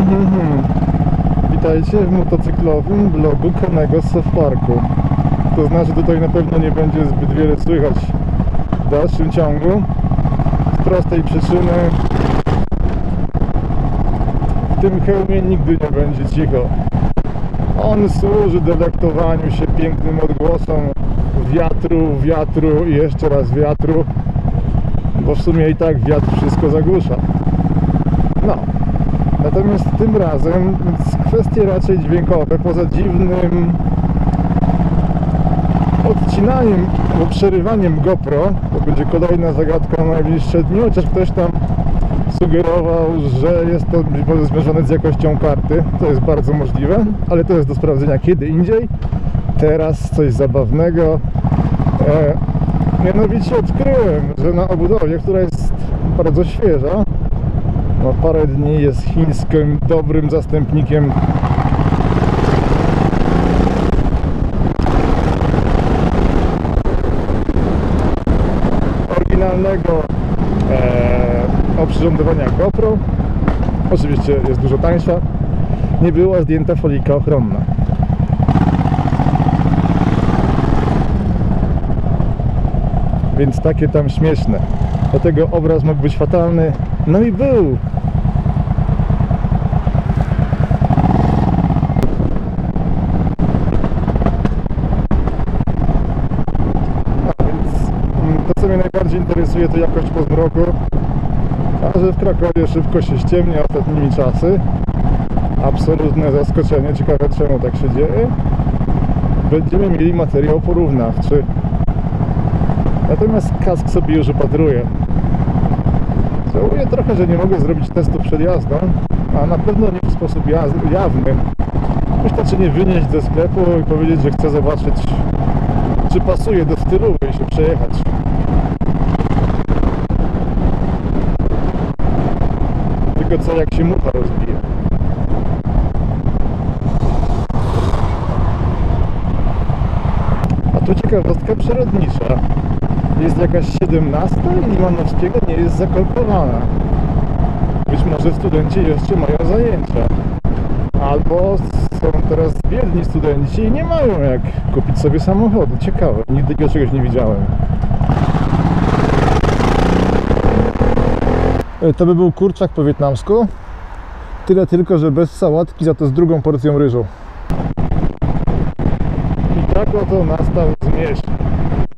Mhm. Witajcie w motocyklowym blogu Konego z Parku. To znaczy tutaj na pewno nie będzie zbyt wiele słychać w dalszym ciągu. Z prostej przyczyny w tym hełmie nigdy nie będzie cicho. On służy delektowaniu się pięknym odgłosom wiatru, wiatru i jeszcze raz wiatru, bo w sumie i tak wiatr wszystko zagłusza. No, natomiast tym razem kwestie raczej dźwiękowe, poza dziwnym odcinaniem, bo przerywaniem GoPro, to będzie kolejna zagadka na najbliższe dni, chociaż ktoś tam sugerował, że jest to może związane z jakością karty. To jest bardzo możliwe, ale to jest do sprawdzenia kiedy indziej. Teraz coś zabawnego. E, mianowicie odkryłem, że na obudowie, która jest bardzo świeża, ma parę dni, jest chińskim dobrym zastępnikiem oryginalnego e, oprzyrządowania GoPro. Oczywiście jest dużo tańsza. Nie była zdjęta folika ochronna. Więc takie tam śmieszne. Dlatego obraz mógł być fatalny. No i był. A więc mm, to co mnie najbardziej interesuje to jakość po zmroku. A że w Krakowie szybko się ściemnia ostatnimi czasy. Absolutne zaskoczenie. Ciekawe czemu tak się dzieje. Będziemy mieli materiał porównawczy. Natomiast kask sobie już opatruję. Żałuję trochę, że nie mogę zrobić testu przed jazdą, a na pewno nie w sposób jawny. Wystarczy nie wynieść ze sklepu i powiedzieć, że chcę zobaczyć, czy pasuje do stylu i się przejechać. Tylko co, jak się mucha rozbije. A tu ciekawostka przyrodnicza. Jest jakaś 17 i Limanowskiego nie jest zakalkowana. Być może studenci jeszcze mają zajęcia. Albo są teraz biedni studenci i nie mają jak kupić sobie samochodu. Ciekawe, nigdy takiego czegoś nie widziałem. E, To by był kurczak po wietnamsku. Tyle tylko, że bez sałatki, za to z drugą porcją ryżu. I tak oto nastał zmierzch.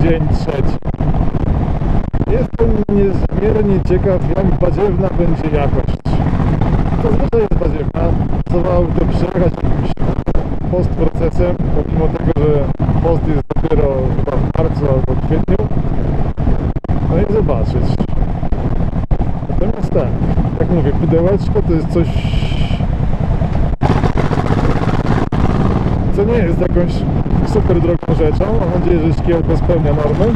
Dzień trzeci. Jestem niezmiernie ciekaw, jak badziewna będzie jakość. Zazwyczaj jest badziewna. Pracowało to przejechać jakimś postprocesem, pomimo tego, że post jest dopiero chyba w marcu albo w kwietniu. No i zobaczyć. Natomiast tak, jak mówię, pudełeczko to jest coś co nie jest jakąś super drogą rzeczą. Mam nadzieję, że szkiełko spełnia normy.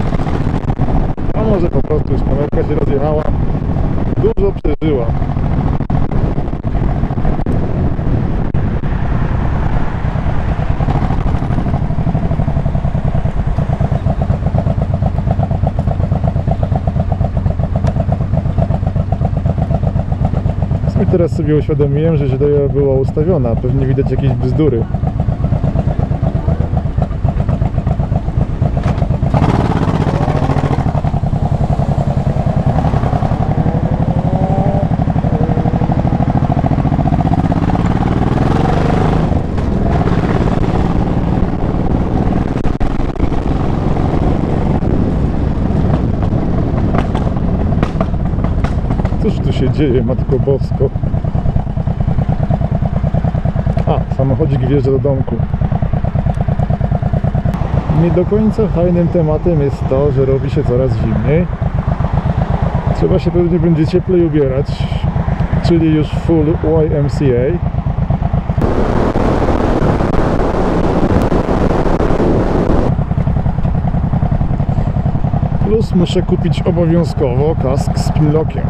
A może po prostu już kamerka się rozjechała. Dużo przeżyła. Teraz sobie uświadomiłem, że źle była ustawiona. Pewnie widać jakieś bzdury. Cóż tu się dzieje, Matko Bosko? A, samochodzik wjeżdża do domku. Nie do końca fajnym tematem jest to, że robi się coraz zimniej. Trzeba się pewnie będzie cieplej ubierać, czyli już full YMCA. Plus muszę kupić obowiązkowo kask z pinlockiem.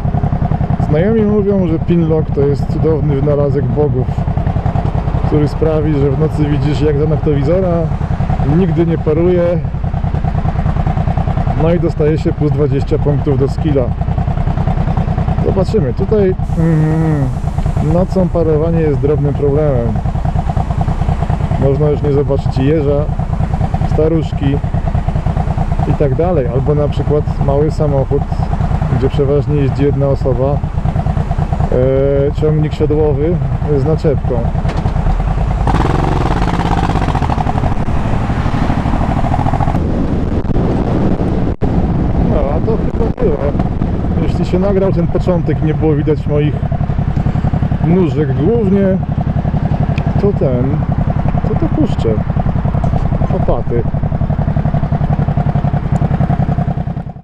Znajomi mówią, że pinlock to jest cudowny wynalazek bogów, który sprawi, że w nocy widzisz jak za noktowizora, nigdy nie paruje, no i dostaje się plus 20 punktów do skilla. Zobaczymy. Tutaj mm, Nocą parowanie jest drobnym problemem. Można już nie zobaczyć jeża, staruszki i tak dalej. Albo na przykład mały samochód, gdzie przeważnie jeździ jedna osoba, ciągnik siodłowy z naczepką. No, a to chyba tyle. Jeśli się nagrał ten początek, nie było widać moich nóżek głównie, to ten, to to puszczę. Opaty.